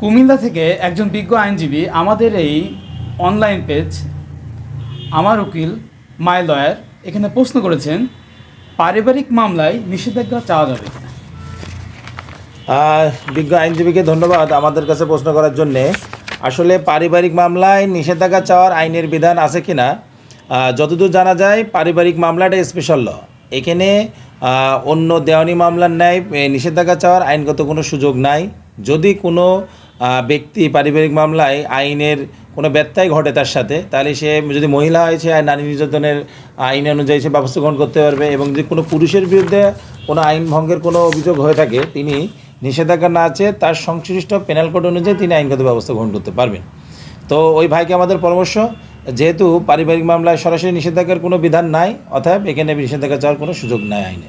কুমিল্লা থেকে একজন বিজ্ঞ আইনজীবী আমাদের এই অনলাইন পেজ আমার উকিল মাই লয়ার এখানে প্রশ্ন করেছেন, পারিবারিক মামলায় নিষেধাজ্ঞা চাওয়া যাবে বিজ্ঞ আইনজীবীকে ধন্যবাদ আমাদের কাছে প্রশ্ন করার জন্যে। আসলে পারিবারিক মামলায় নিষেধাজ্ঞা চাওয়ার আইনের বিধান আছে কি না যতদূর জানা যায়, পারিবারিক মামলাটা স্পেশাল ল এখানে অন্য দেওয়ানি মামলার ন্যায় নিষেধাজ্ঞা চাওয়ার আইনগত কোনো সুযোগ নাই। যদি কোনো ব্যক্তি পারিবারিক মামলায় আইনের কোনো ব্যত্যয় ঘটে তার সাথে, তাহলে সে যদি মহিলা হয়েছে আর নারী নির্যাতনের আইন অনুযায়ী সে ব্যবস্থা গ্রহণ করতে পারবে এবং যদি কোনো পুরুষের বিরুদ্ধে কোনো আইন ভঙ্গের কোনো অভিযোগ হয়ে থাকে, তিনি নিষেধাজ্ঞা না আছে তার সংশ্লিষ্ট পেনাল কোড অনুযায়ী তিনি আইনগত ব্যবস্থা গ্রহণ করতে পারবেন। তো ওই ভাইকে আমাদের পরামর্শ, যেহেতু পারিবারিক মামলায় সরাসরি নিষেধাজ্ঞার কোনো বিধান নাই অর্থাৎ এখানে নিষেধাজ্ঞা চাওয়ার কোনো সুযোগ নাই আইনে।